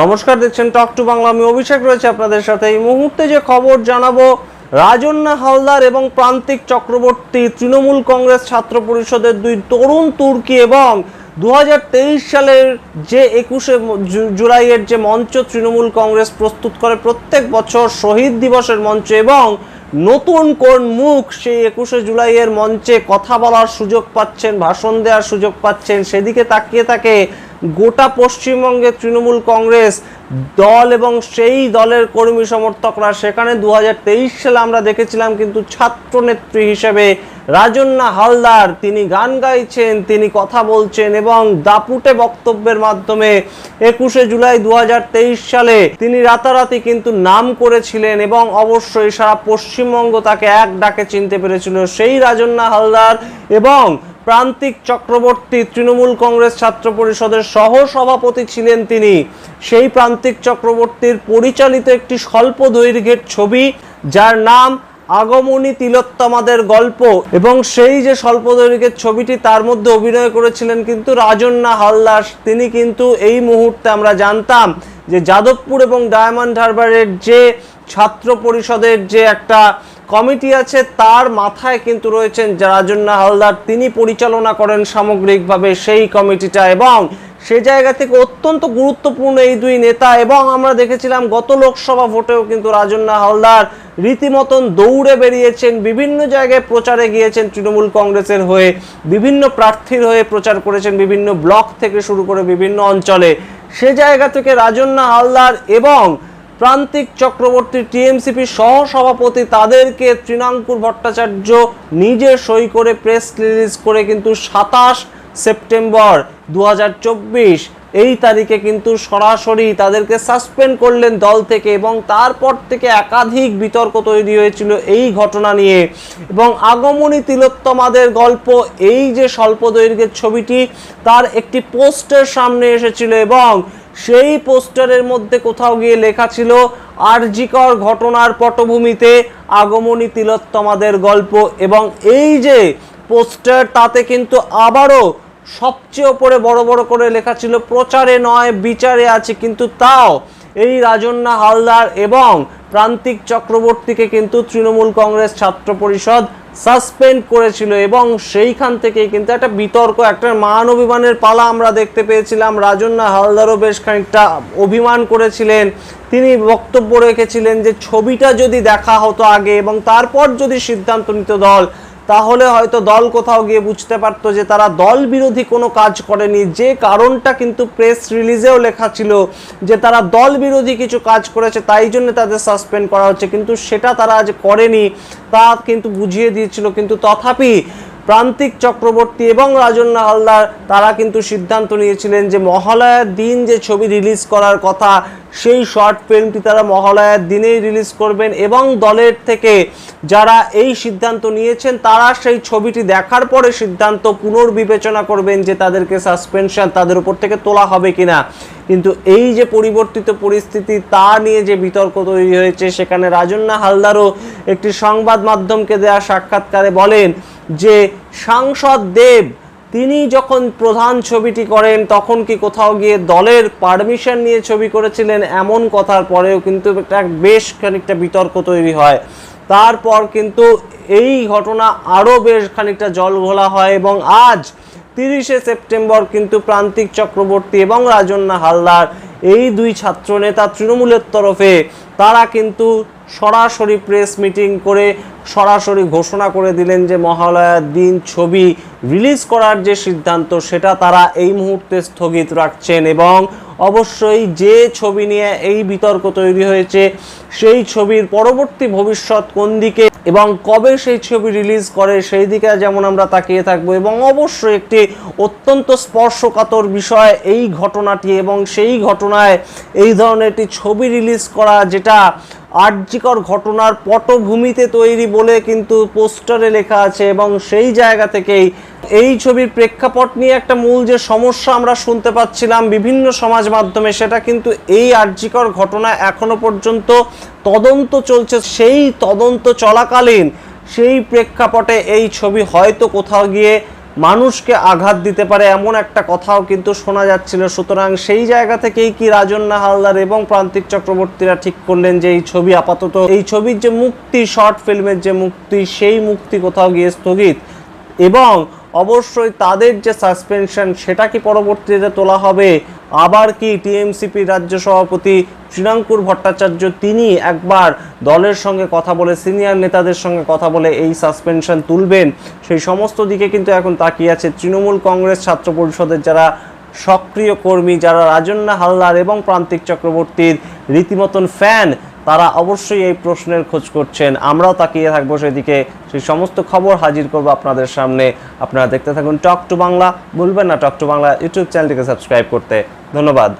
নমস্কার, দেখছেন টক টু বাংলা আমি অভিষেক রয়েছে আপনাদের সাথে। এই মুহূর্তে যে খবর জানাব রাজন্না হালদার এবং প্রান্তিক চক্রবর্তী তৃণমূল কংগ্রেস ছাত্র পরিষদের দুই তরুণ তুর্কি এবং দু হাজার তেইশ সালের যে একুশে জুলাইয়ের যে মঞ্চ তৃণমূল কংগ্রেস প্রস্তুত করে প্রত্যেক বছর শহীদ দিবসের মঞ্চ এবং নতুন কোন মুখ সেই একুশে জুলাইয়ের মঞ্চে কথা বলার সুযোগ পাচ্ছেন, ভাষণ দেওয়ার সুযোগ পাচ্ছেন, সেদিকে তাকিয়ে থাকে গোটা পশ্চিমবঙ্গের তৃণমূল কংগ্রেস দল এবং সেই দলের কর্মী সমর্থকরা। সেখানে দু হাজার তেইশ সালে আমরা দেখেছিলাম কিন্তু ছাত্র নেত্রী হিসেবে রাজন্না হালদার, তিনি গান গাইছেন, তিনি কথা বলছেন এবং দাপুটে বক্তব্যের মাধ্যমে একুশে জুলাই দু হাজার তেইশ সালে তিনি রাতারাতি কিন্তু নাম করেছিলেন এবং অবশ্যই সারা পশ্চিমবঙ্গ তাকে এক ডাকে চিনতে পেরেছিল সেই রাজন্না হালদার এবং প্রান্তিক চক্রবর্তী তৃণমূল কংগ্রেস ছাত্র পরিষদের সহ সভাপতি ছিলেন তিনি। সেই প্রান্তিক চক্রবর্তীর পরিচালিত একটি স্বল্প দৈর্ঘ্যের ছবি, যার নাম আগমনী তিলোত্তমাদের গল্প। এবং সেই যে স্বল্প দৈর্ঘ্যের ছবিটি, তার মধ্যে অভিনয় করেছিলেন কিন্তু রাজন্না হালদাস। তিনি কিন্তু এই মুহূর্তে আমরা জানতাম যে যাদবপুর এবং ডায়মন্ড হারবারের যে ছাত্র পরিষদের যে একটা কমিটি আছে, তার মাথায় কিন্তু রয়েছেন রাজন্না হালদার। তিনি পরিচালনা করেন সামগ্রিকভাবে সেই কমিটিটা এবং সে জায়গা থেকে অত্যন্ত গুরুত্বপূর্ণ এই দুই নেতা এবং আমরা দেখেছিলাম গত লোকসভা ভোটেও কিন্তু রাজন্না হালদার রীতিমতন দৌড়ে বেরিয়েছেন, বিভিন্ন জায়গায় প্রচারে গিয়েছেন তৃণমূল কংগ্রেসের হয়ে, বিভিন্ন প্রার্থীর হয়ে প্রচার করেছেন বিভিন্ন ব্লক থেকে শুরু করে বিভিন্ন অঞ্চলে। সে জায়গা থেকে রাজন্না হালদার এবং প্রান্তিক চক্রবর্তী টিএমসিপি সহ সভাপতি তাদেরকে তৃণাঙ্কুর ভট্টাচার্য নিজে সই করে প্রেস রিলিজ করে কিন্তু সাতাশ সেপ্টেম্বর দু হাজার চব্বিশ, এই তারিখে কিন্তু সরাসরি তাদেরকে সাসপেন্ড করলেন দল থেকে এবং তারপর থেকে একাধিক বিতর্ক তৈরি হয়েছিল এই ঘটনা নিয়ে। এবং আগমনী তিলোত্তমাদের গল্প, এই যে স্বল্প দৈর্ঘ্যের ছবিটি, তার একটি পোস্টের সামনে এসেছিল এবং সেই পোস্টারের মধ্যে কোথাও গিয়ে লেখা ছিল, আরজিকর ঘটনার পটভূমিতে আগমনী তিলোত্তমাদের গল্প এবং এই যে পোস্টার, তাতে কিন্তু আবারও সবচেয়ে ওপরে বড় বড় করে লেখা ছিল, প্রচারে নয়, বিচারে আছে, কিন্তু তাও এই রাজন্না হালদার এবং প্রান্তিক চক্রবর্তীকে কিন্তু তৃণমূল কংগ্রেস ছাত্র পরিষদ সাসপেন্ড করেছিল এবং সেইখান থেকে কিন্তু একটা বিতর্ক, একটা মান অভিমানের পালা আমরা দেখতে পেয়েছিলাম। রাজন্না হালদারও বেশ খানিকটা অভিমান করেছিলেন। তিনি বক্তব্য রেখেছিলেন যে, ছবিটা যদি দেখা হতো আগে এবং তারপর যদি সিদ্ধান্ত নিত দল তাহলে হয়তো দল কোথাও গিয়ে বুঝতে পারতো যে তারা দল বিরোধী কোনো কাজ করেনি। যে কারণটা কিন্তু প্রেস রিলিজেও লেখা ছিল যে তারা দল বিরোধী কিছু কাজ করেছে, তাই জন্য তাদের সাসপেন্ড করা হচ্ছে। কিন্তু সেটা তারা আজ করেনি, তা কিন্তু বুঝিয়ে দিয়েছিল। কিন্তু তথাপি প্রান্তিক চক্রবর্তী এবং রাজন্না হালদার, তারা কিন্তু সিদ্ধান্ত নিয়েছিলেন যে মহালয়ার দিন যে ছবি রিলিজ করার কথা, সেই শর্ট ফিল্মটি তারা মহালয়ার দিনেই রিলিজ করবেন এবং দলের থেকে যারা এই সিদ্ধান্ত নিয়েছেন, তারা সেই ছবিটি দেখার পরে সিদ্ধান্ত পুনর্বিবেচনা করবেন যে তাদেরকে সাসপেনশন তাদের উপর থেকে তোলা হবে কিনা। কিন্তু এই যে পরিবর্তিত পরিস্থিতি, তা নিয়ে যে বিতর্ক তৈরি হয়েছে, সেখানে রাজন্না হালদারও একটি সংবাদ মাধ্যমকে দেওয়া সাক্ষাৎকারে বলেন যে সাংসদ দেব, তিনি যখন প্রধান ছবিটি করেন, তখন কি কোথাও গিয়ে দলের পারমিশন নিয়ে ছবি করেছিলেন? এমন কথার পরেও কিন্তু একটা বেশ খানিকটা বিতর্ক তৈরি হয়। তারপর কিন্তু এই ঘটনা আরও বেশ খানিকটা জল ঘোলা হয় এবং আজ তিরিশে সেপ্টেম্বর কিন্তু প্রান্তিক চক্রবর্তী এবং রাজন্না হালদার, এই দুই ছাত্র নেতা তৃণমূলের তরফে তারা কিন্তু সরাসরি প্রেস মিটিং করে সরাসরি ঘোষণা করে দিলেন যে মহালয়ার দিন ছবি রিলিজ করার যে সিদ্ধান্ত, সেটা তারা এই মুহূর্তে স্থগিত রাখছেন এবং অবশ্যই যে ছবি নিয়ে এই বিতর্ক তৈরি হয়েছে, সেই ছবির পরবর্তী ভবিষ্যৎ কোন দিকে এবং কবে সেই ছবি রিলিজ করে, সেই দিকে যেমন আমরা তাকিয়ে থাকব এবং অবশ্যই একটি অত্যন্ত স্পর্শকাতর বিষয় এই ঘটনাটি এবং সেই ঘটনায় এই ধরনের একটি ছবি রিলিজ করা যেটা আর্যিকর ঘটনার পটভূমিতে তৈরি বলে কিন্তু পোস্টারে লেখা আছে এবং সেই জায়গা থেকেই এই ছবির প্রেক্ষাপট নিয়ে একটা মূল যে সমস্যা আমরা শুনতে পাচ্ছিলাম বিভিন্ন সমাজ মাধ্যমে, সেটা কিন্তু এই আর্যিকর ঘটনা এখনও পর্যন্ত তদন্ত চলছে। সেই তদন্ত চলাকালীন সেই প্রেক্ষাপটে এই ছবি হয়তো কোথাও গিয়ে মানুষকে আঘাত দিতে পারে এমন একটা কথাও কিন্তু শোনা যাচ্ছিল। সুতরাং সেই জায়গা থেকেই কি রাজন্না হালদার এবং প্রান্তিক চক্রবর্তীরা ঠিক করলেন যে এই ছবি আপাতত এই ছবির যে মুক্তি, শর্ট ফিল্মের যে মুক্তি, সেই মুক্তি কোথাও গিয়ে স্থগিত। এবং অবশ্যই তাদের যে সাসপেনশন সেটা কি পরবর্তীতে তোলা হবে? আবার কি টিএমসিপি রাজ্য সভাপতি শ্রীরাঙ্কুর ভট্টাচার্য, তিনি একবার দলের সঙ্গে কথা বলে সিনিয়র নেতাদের সঙ্গে কথা বলে এই সাসপেনশন তুলবেন? সেই সমস্ত দিকে কিন্তু এখন তাকিয়ে আছে তৃণমূল কংগ্রেস ছাত্র পরিষদের যারা সক্রিয় কর্মী, যারা রাজন্না হালদার এবং প্রান্তিক চক্রবর্তীর রীতিমতন ফ্যান তারা অবশ্যই এই প্রশ্নের খোঁজ করছেন। আমরাও তাকিয়ে থাকব সেদিকে। সেই সমস্ত খবর হাজির করব আপনাদের সামনে। আপনারা দেখতে থাকুন টক টু বাংলা। ভুলবেন না টক টু বাংলা ইউটিউব চ্যানেলটিকে সাবস্ক্রাইব করতে। ধন্যবাদ।